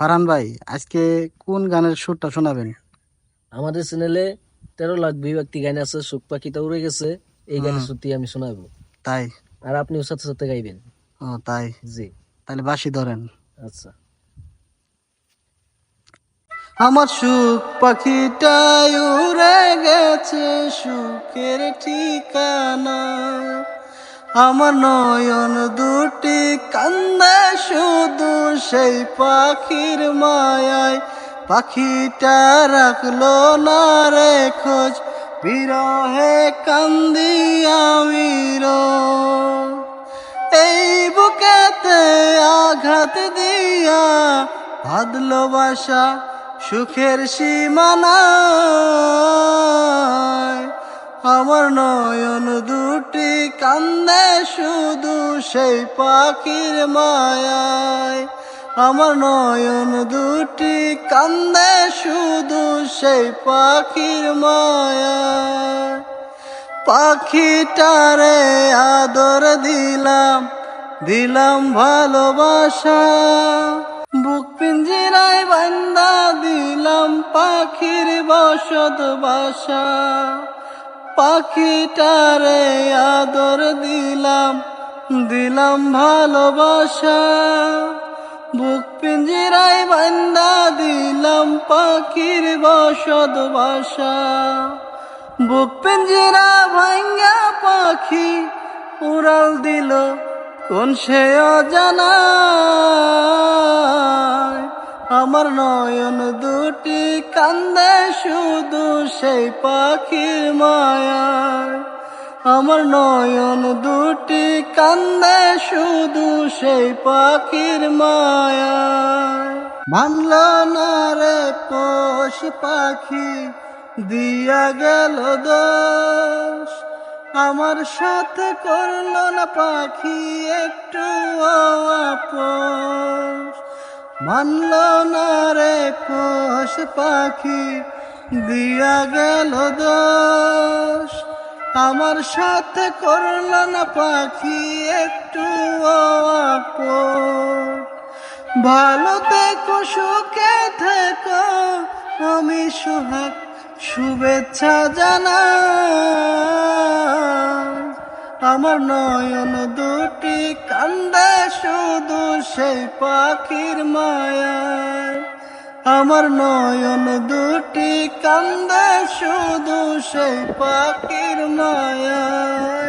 ফারহান ভাই আজকে কোন গানের সুরটা শোনাবেন? আমাদের চ্যানেলে তেরো লাখ বিভক্তি গান আছে সুখ পাখিটা উড়ে গেছে এই গানের শ্রুতি আমি শোনাবো। তাই? আর আপনিও সাথে সাথে গাইবেন। ও তাই? জি। তাহলে বাসি ধরেন। আচ্ছা। আমার সুখ পাখিটাই উড়ে গেছে সুখের ঠিকানা। আমার নয়ন দুটি কান্দে শুধু সেই পাখির মায়ায় পাখিটা রাখল না রে খোঁজ বিরহে কান্দি আমি। এই বুকেতে আঘাত দিয়া বাঁধলো বাসা সুখের সীমানায় আমার নয়ন দুটি কান্দে শুধু সেই পাখির মায়ায়। আমার নয়ন দুটি কান্দে শুধু সেই পাখির মায়ায়। পাখিটারে আদর দিলাম দিলাম ভালোবাসা। বুক পিঞ্জিরায় বান্দা, দিলাম পাখির বসত বাসা। পাখিটারে আদর দিলাম দিলাম ভালোবাসা। বুক পিঞ্জিরায় বান্দা দিলাম পাখির বসত বাসা। বুক পিঞ্জিরা ভাঙ্গা পাখি উড়াল দিল, কোন সে অজানা? আমার নয়ন দুটি কান্দে শুধু সেই পাখির মায়ায়। আমার নয়ন দুটি কান্দে, শুধু সেই পাখির মায়ায়। মানল না রে পোষ পাখি, দিয়া গেল দোষ। আমার সাথে করল না পাখি একটু মানল না রে পোষ পাখি দিয়া গেল দোষ। আমার সাথে করল না পাখি, একটু ভালো থেকো, সুখে থেকো, আমি সোহাগ শুভেচ্ছা জানা আমার নয়ন দুটি কান্দে, শুধু সেই পাখির মায়ায় আমার নয়ন দুটি কান্দে শুধু সেই পাখির মায়ায়